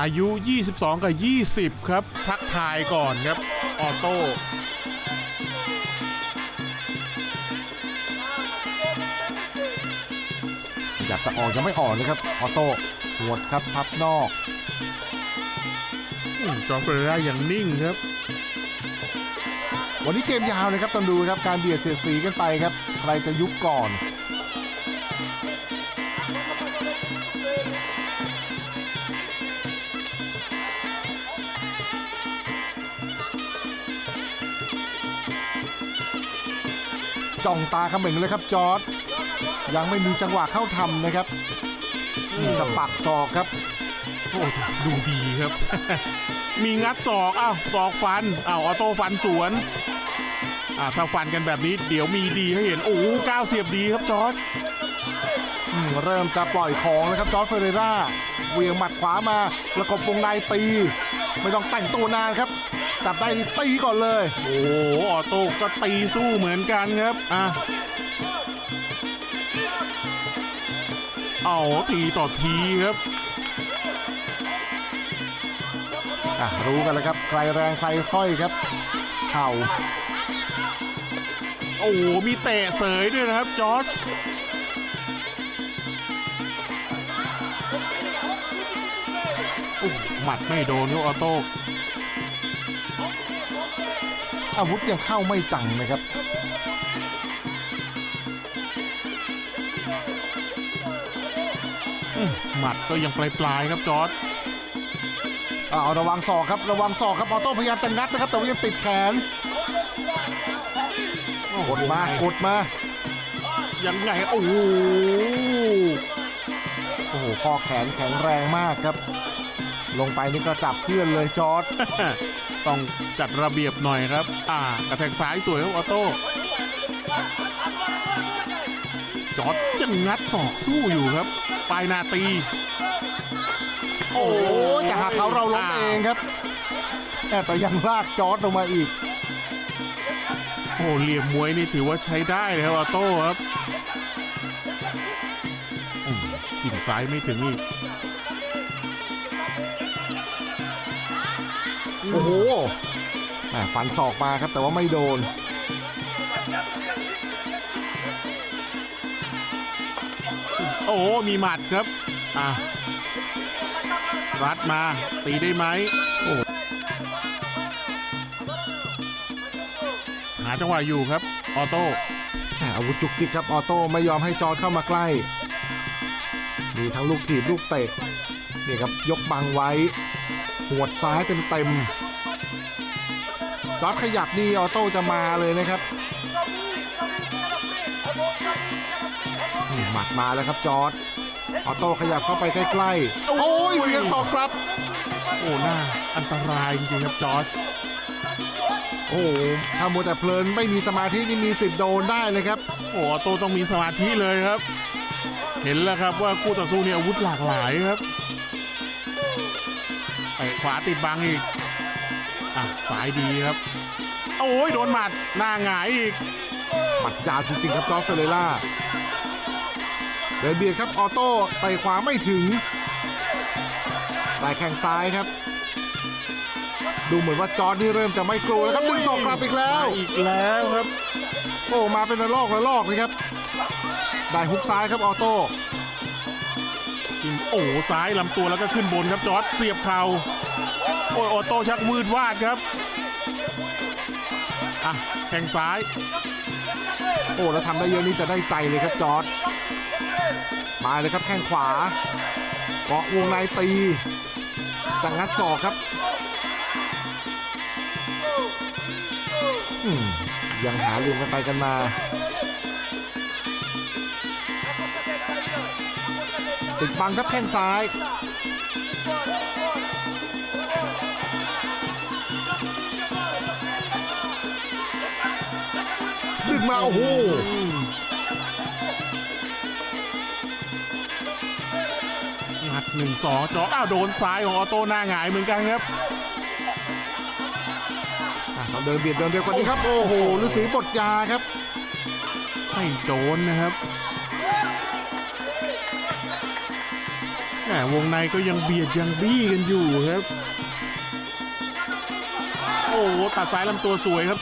อายุ 22 กับ 20 ครับ ทักทายก่อนครับ ออโต้อยากจะออกยังไม่ออกเลยครับ ออโต้หัวดครับพับนอกอืมจอร์จเฟรราอย่างนิ่งครับ วันนี้เกมยาวเลยครับต้องดูครับ การเบียดเสียดสีกันไปครับ ใครจะยุบก่อน จ้องตาเขม่งเลยครับจอร์ดยังไม่มีจังหวะเข้าทำนะครับนี่จะปักศอกครับโอ้ดูดีครับ มีงัดศอกอ้าวศอกฟันอ้าวออโต้ฟันสวนอ่าถ้าฟันกันแบบนี้เดี๋ยวมีดีให้เห็น โอ้โหก้าวเสียบดีครับจอร์จอืมเริ่มจะปล่อยของนะครับจอร์จเฟเรราเหวียงหมัดขวามา แล้วก็วงในตี ไม่ต้องแต่งตัวนานครับ จับได้นี่ตีก่อนเลย โอ้โหออโต้ก็ตีสู้เหมือนกันครับอะเอาทีต่อทีครับอะรู้กันแล้วครับใครแรงใครค่อยครับ เข่าโอ้โหมีเตะเสยด้วยนะครับจอร์จโอ้โหมัดไม่โดนครับออโต้ อาวุธยังเข้าไม่จังนะครับหมัดก็ยังปลายๆครับจอร์จอะเอาระวังศอกครับระวังศอกครับออโต้พยายามจะงัดนะครับ แต่ว่ายังติดแขนกดมากดมายังไงโอ้โหโอ้โหข้อแขนแข็งแรงมากครับ ลงไปนี่ก็จับเพื่อนเลยจอร์ดต้องจัดระเบียบหน่อยครับ อ่ากระแทกซ้ายสวยครับออโต้จอร์ดยังงัดศอกสู้อยู่ครับ ปลายนาตี โอ้ยจะหาเขาเราล้มเองครับแต่แต่ยังลากจอร์ดลงมาอีก โอ้เหลี่ยมมวยนี่ถือว่าใช้ได้เลยครับออโต้ครับอืมกิ่งซ้ายไม่ถึงอีก โอ้โหแหม่ฟันศอกมาครับแต่ว่าไม่โดน โอ้โหมีหมัดครับ อะ รัดมา ตีได้ไหมโอ้หาจังหวะอยู่ครับ ออโต้แหม่อาวุธจุกจิกครับ ออโต้ไม่ยอมให้จอร์ดเข้ามาใกล้ มีทั้งลูกถีบลูกเตะนี่ครับยกบังไว้ หัวดซ้ายเต็มๆจอร์ดขยับนี่ออโต้จะมาเลยนะครับหมัดมาแล้วครับจอร์ดออโต้ขยับเข้าไปใกล้ๆ โอ้ยเหวียงศอกกลับ โอ้หน้าอันตรายจริงๆครับจอร์จโอ้ถ้ามัวแต่เพลินไม่มีสมาธินี่มีสิทธิ์โดนได้เลยครับ โอ้ออโต้ต้องมีสมาธิเลยครับ เห็นแล้วครับว่าคู่ต่อสู้เนี่ยอาวุธหลากหลายครับ ขวาติดบังอีกอะสายดีครับ โอ้ยโดนหมัดหน้าหงายอีกหมัดยาวจริงๆครับจอร์จเฟเรล่าเดินเบียดครับออโต้ไต่ขวาไม่ถึงได้แข้งซ้ายครับ ดูเหมือนว่าจอร์จนี่เริ่มจะไม่กลัวแล้วครับดึงศอกกลับอีกแล้วมาอีกแล้วครับ โอ้มาเป็นระลอกระลอกเลยครับ ได้ฮุกซ้ายครับออโต้ จริงโอ้ซ้ายลำตัวแล้วก็ขึ้นบนครับจอร์จเสียบเข่าโอ้ยออโต้ชักวืดวาดครับอะแข้งซ้าย โอ้แล้วทำได้เยอะนี่จะได้ใจเลยครับจอร์จมาเลยครับแข้งขวาเกาะวงในตีจะงัดศอกครับยังหาเหลี่ยมกันไปกันมา ติดบังครับแข้งซ้ายดึงมาโอ้โหงัดหนึ่งสองจออ้าวโดนซ้ายของออโต้หน้าหงายเหมือนกันครับอะเราเดินเบียดเดินเร็วกว่านี้ครับ โอ้โหฤาษีบทยาครับ ไม่โดนนะครับ วงในก็ยังเบียดยังบี้กันอยู่ครับ โอ้โหตัดซ้ายลำตัวสวยครับ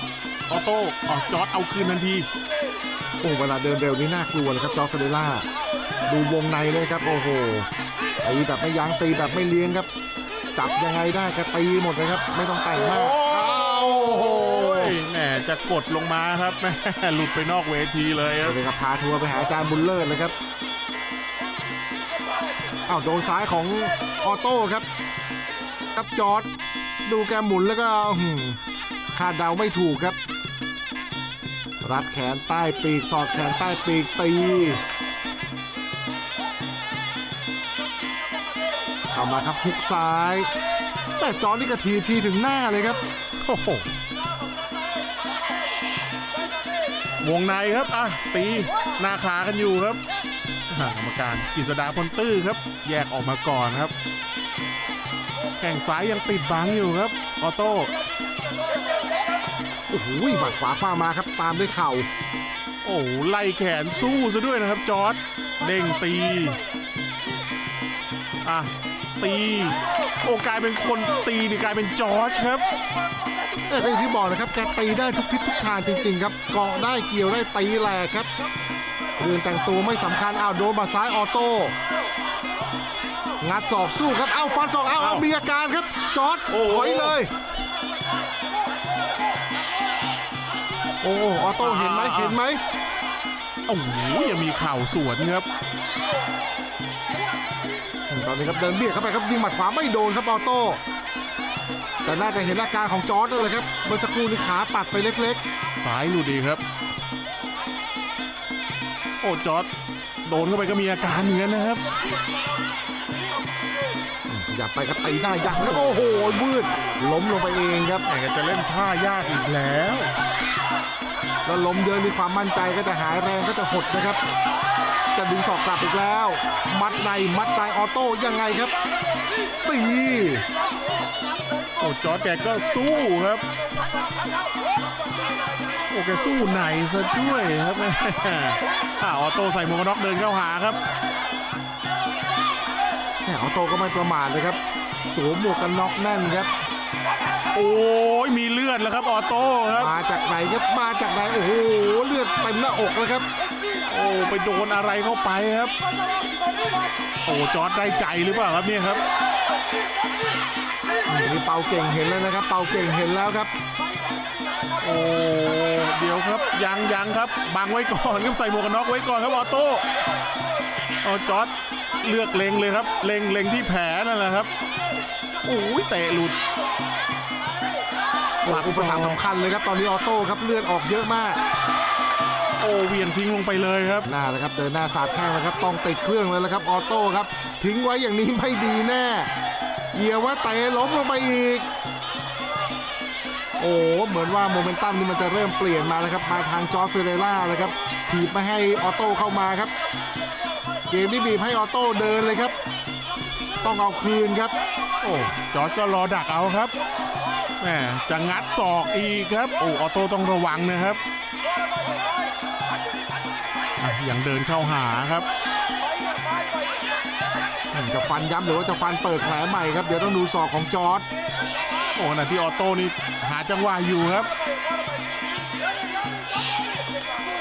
ออโต้ออกจอร์ดเอาคืนทันที โอ้เวลาเดินเร็วนี่น่ากลัวเลยครับจอร์จเฟเดล่า ดูวงในเลยครับ โอ้โหตีแบบไม่ยั้งตีแบบไม่เลี้ยงครับ จับยังไงได้ก็ตีหมดเลยครับ ไม่ต้องแต่งมากโอ้อ้าวโหแหมจะกดลงมาครับแหมหลุดไปนอกเวทีเลยครับเลยครับพาทัวร์ไปหาอาจารย์บุญเลิศเลยครับ อ้าวโดนซ้ายของออโต้ครับ ครับจอร์ดดูแกหมุนแล้วก็หคาดเดาไม่ถูกครับ รัดแขนใต้ปีก สอดแขนใต้ปีกตีเอามาครับฮุกซ้าย แต่จอร์ดนี่กระทีทีถึงหน้าเลยครับโอ้โหวงในครับอะตีหน้าขากันอยู่ครับ กรรมการกฤษดาพลตื้อครับ แยกออกมาก่อนครับ แข่งซ้ายยังติดบังอยู่ครับ ออโต้โอ้โหหมัดขวาคว้ามาครับตามด้วยเข่า โอ้โหไล่แขนสู้ซะด้วยนะครับจอร์ดเด้งตีอะตีโอ้กลายเป็นคนตีนี่กลายเป็นจอร์จครับแต่ก็อย่างที่บอกนะครับแกตีได้ทุกทิศทุกทางจริง ๆ ครับเกาะได้เกี่ยวได้ตีแหลกครับ เรื่องแต่งตัวไม่สำคัญอ้าวโดนมาซ้ายออโต้งัดศอกสู้ครับเอาฟันศอกเอาเอาเอ้ามีอาการครับจอร์ดโอ้โห ถอยเลย โอ้ออโต้เห็นไหมเห็นไหมโอ้โหยังมีเข่าสวนครับตอนนี้ครับเดินเบียดเข้าไปครับยิงหมัดขวาไม่โดนครับออโต้แต่น่าจะเห็นอาการของจอร์ดนั่นแหละครับเมื่อสักครู่นี้ขาปัดไปเล็ก ซ้ายหลุดดีครับ โอ้จอร์ดโดนเข้าไปก็มีอาการเหมือนกันนะครับๆอย่าไปก็ตีหน้ายักษ์ครับโอ้โหวืดล้มลงไปเองครับแต่ก็จะเล่นท่ายากอีกแล้วแล้วล้มเยอะมีความมั่นใจก็จะหายแรงก็จะหดนะครับ จะดึงศอกกลับอีกแล้ว มัดในมัดในออโต้ยังไงครับ ตีโอ้จอร์ดแกก็สู้ครับ โอ้แกสู้ไหนซะด้วยครับแม่อ่าออโต้ใส่หมวกกันน็อกเดินเข้าหาครับแหมออโต้ก็ไม่ประมาทเลยครับสวมหมวกกันน็อกแน่นครับ โอ้ยมีเลือดแล้วครับออโต้ครับมาจากไหนครับมาจากไหนโอ้โหเลือดเต็มหน้าอกแล้วครับ โอ้ไปโดนอะไรเข้าไปครับ โอ้จอร์ดได้ใจหรือเปล่าครับเนี่ยครับนี่เป่าเก่งเห็นแล้วนะครับ เป่าเก่งเห็นแล้วครับ โอ้เดี๋ยวครับยังยังครับบังไว้ก่อนครับใส่หมวกกันน็อกไว้ก่อนครับออโต้เอาจอร์ดเลือกเล็งเลยครับ เล็งเล็งที่แผลนั่นแหละครับโอ้ยเตะหลุดหลักอุปสรรคสำคัญเลยครับตอนนี้ออโต้ครับเลือดออกเยอะมาก โอ้เหวียงทิ้งลงไปเลยครับหน้าเลยครับเดินหน้าสาดแข้งแล้วครับต้องติดเครื่องเลยแล้วครับออโต้ครับ ทิ้งไว้อย่างนี้ไม่ดีแน่ เกียร์ว่าเตะล้มลงไปอีก โอ้เหมือนว่าโมเมนตัมนี่มันจะเริ่มเปลี่ยนมาแล้วครับมาทางจอร์จเฟเรล่าเลยครับถีบไม่ให้ออโต้เข้ามาครับ เกมนี้บีบให้ออโต้เดินเลยครับ ต้องเอาคืนครับ โอ้จอร์ดก็รอดักเอาครับแหมจะงัดศอกอีกครับโอ้ออโต้ต้องระวังนะครับอะยังเดินเข้าหาครับจะฟันย้ำหรือว่าจะฟันเปิดแผลใหม่ครับ เดี๋ยวต้องดูศอกของจอร์ดโอ้ขณะที่ออโต้นี่หาจังหวะอยู่ครับ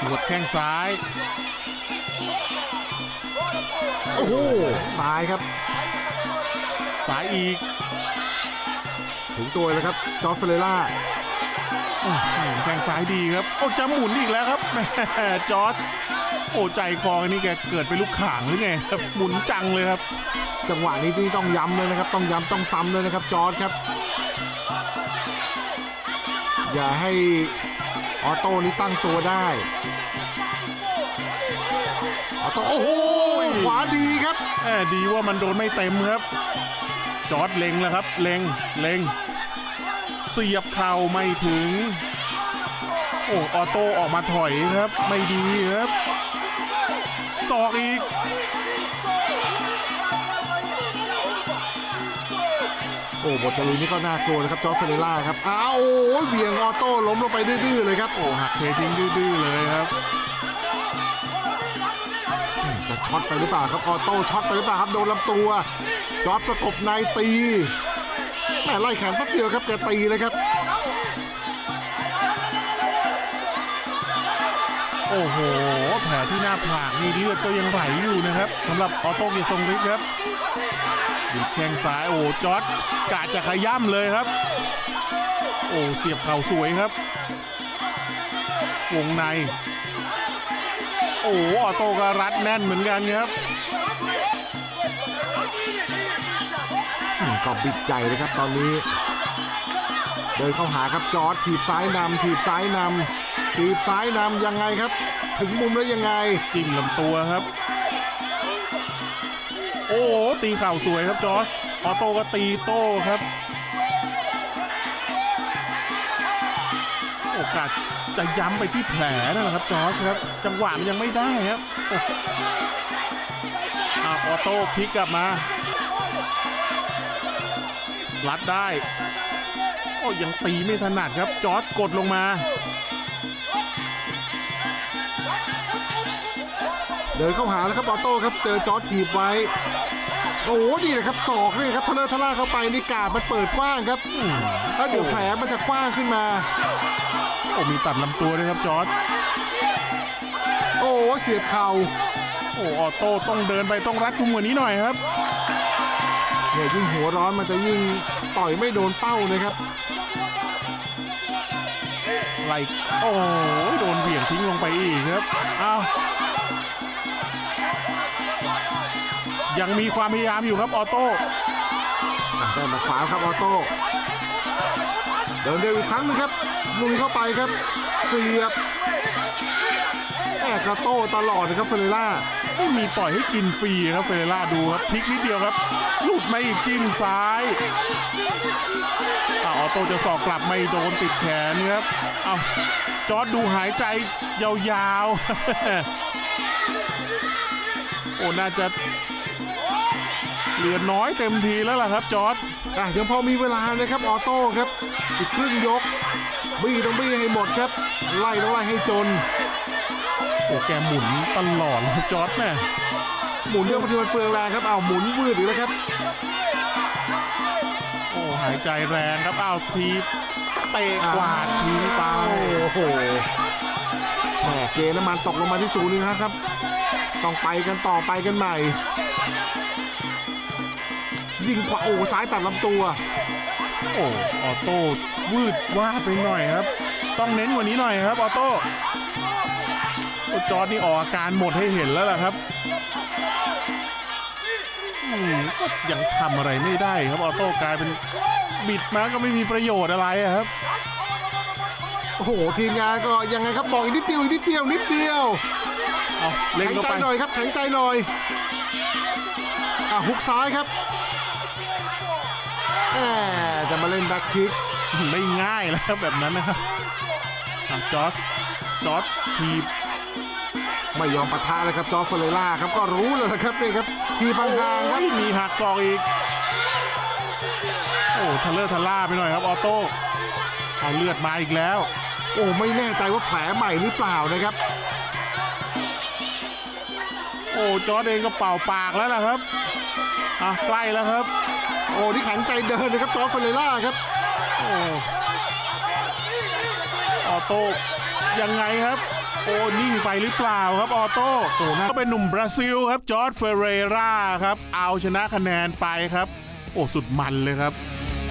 หมดแข้งซ้าย โอ้โหซ้ายครับซ้ายอีก ถึงตัวเลยครับจอร์ดเฟเรล่าแข้งซ้ายดีครับ โอ้จะหมุนอีกแล้วครับแม่จอร์ด โอ้ใจคอนี่แกเกิดเป็นลูกข่างหรือไงครับหมุนจังเลยครับ จังหวะนี้ที่ต้องย้ำเลยนะครับ ต้องย้ำต้องซ้ำเลยนะครับจอร์ดครับ อย่าให้ออโต้นี้ตั้งตัวได้ออโต้โอ้โหขวาดีครับแหมดีว่ามันโดนไม่เต็มครับ จอร์ดเล็งแล้วครับ เล็งเล็งเสียบเข่าไม่ถึงโอ้ออโต้ออกมาถอยครับ ไม่ดีครับศอกอีก โอ้บทจรุยนี่ก็น่ากลัวนะครับจอร์เฟเรล่าครับอ้าวโอ้ยเบี่ยงออโต้ล้มลงไปดื้อๆเลยครับ โอ้หักเททิ้งดื้อๆเลยครับจะชช็อตไปหรือเปล่าครับออโต้ช็อตไปหรือเปล่าครับโดนลำตัว จอร์ดประกบในตีแม่ไล่แขนแป๊บเดียวครับแกตีเลยครับ โอ้โห แผลที่หน้าผากนี่เลือดก็ยังไหลอยู่นะครับสำหรับออโต้เกียรทรงฤทธิ์ครับดีดแข้งซ้ายโอ้จอร์ดกะจะขย้ำเลยครับ โอ้เสียบเข่าสวยครับ วงใน โอ้ออโต้ก็รัดแน่นเหมือนกันครับก็บิดใหญ่เลยครับตอนนี้ เดินเข้าหาครับจอร์ดถีบซ้ายนำถีบซ้ายนำถีบซ้ายนำยังไงครับ ถึงมุมแล้วยังไง จิ้มลำตัวครับ โอ้โตีเข่าสวยครับจอร์จออโต้ก็ตีโต้ครับโอกาสจะย้ำไปที่แผลนั่นแหละครับจอร์จครับ จังหวะมันยังไม่ได้ครับโอ้อ่าออโต้พลิกกลับมา รัดได้ โอ้ยังตีไม่ถนัดครับ จอร์จกดลงมา เดินเข้าหาแล้วครับออโต้ครับ เจอจอร์ดถีบไว้ โอ้โหนี่แหละครับศอกนี่ครับทะเลอะทะล่าเข้าไปนี่กาดมันเปิดกว้างครับอืมแล้วเดี๋ยวแผลมันจะกว้างขึ้นมา โอ้มีตัดลำตัวด้วยครับจอร์จโอ้โหเสียบเข่าโอ้ออโต้ต้องเดินไปต้องรัดกุมกว่านี้หน่อยครับ เนี่ยยิ่งหัวร้อนมันจะยิ่งต่อยไม่โดนเป้านะครับไหลโอ้ยโดนเหวี่ยงทิ้งลงไปอีกครับอ้าวยังมีความพยายามอยู่ครับออโต้อะได้มาขวาครับออโต้เดินเร็วอีกครั้งหนึงครับลุยเข้าไปครับเสียบ แอบกระโต้ตลอดนะครับเฟเรล่าไม่มีปล่อยให้กินฟรีครับเฟเรล่าดูครับพลิกนิดเดียวครับ หลุดไม่อีกจิ้มซ้ายออโต้จะสอกกลับไม่โดนติดแขนครับเอาจอร์ดดูหายใจยาวๆ โอ้น่าจะเหลือน้อยเต็มทีแล้วล่ะครับจอร์ดอะยังพอมีเวลานะครับออโต้ครับ อีกครึ่งยก บี้ต้องบี้ให้หมดครับ ไล่ต้องไล่ให้จน อ้แกหมุนตลอดเลยจอร์ดแม่หมุนเยอะบางทีมันเปลืองแรงครับเอาหมุนวืดอีกแล้วครับ โอ้หายใจแรงครับอ้าวทีเตะกวาดทิ้งไปโอ้โหแหมเกน้ำมันตกลงมาที่ศูนย์หนึงครับ ต้องไปกันต่อไปกันใหม่ ยิงขวาโอ้ซ้ายตัดลำตัว โอ้ออโต้วืดวาดไปหน่อยครับ ต้องเน้นกว่านี้หน่อยครับออโต้โอ้ จอร์ดนี่ออกอาการหมดให้เห็นแล้วล่ะครับอืมก็ยังทำอะไรไม่ได้ครับออโต้กลายเป็นบิดมาก็ไม่มีประโยชน์อะไรอะครับ โอ้โหทีมงานก็ยังไงครับบอกอีกนิดเดียวอีกนิดเดียวนิดเดียวเอาเล่นแข็งเข้าใจไปหน่อยครับแข็งใจหน่อยอะฮุกซ้ายครับแหมจะมาเล่นแบ็คคิกไม่ง่ายแล้วแบบนั้นนะครับอะจอร์ดจอร์ดทีบ ไม่ยอมปะทะเลยครับจอร์จเฟอเรล่าครับก็รู้แล้วนะครับนี่ครับทีพังทางๆครับโอ้ยมีหักศอกอีก โอ้ทะเลอร์ทะล่าไปหน่อยครับออโต้เอาเลือดมาอีกแล้ว โอ้ไม่แน่ใจว่าแผลใหม่หรือเปล่านะครับ โอ้จอร์ดเองก็เป่าปากแล้วล่ะครับอะใกล้แล้วครับ โอ้นี่แข็งใจเดินนะครับจอร์จเฟอเรล่าครับโอ้ออโต้ยังไงครับ โอ้นิ่งไปหรือเปล่าครับออโต้โอ้น่าก็เป็นหนุ่มบราซิลครับจอร์ดเฟเรราครับ เอาชนะคะแนนไปครับ โอ้สุดมันเลยครับ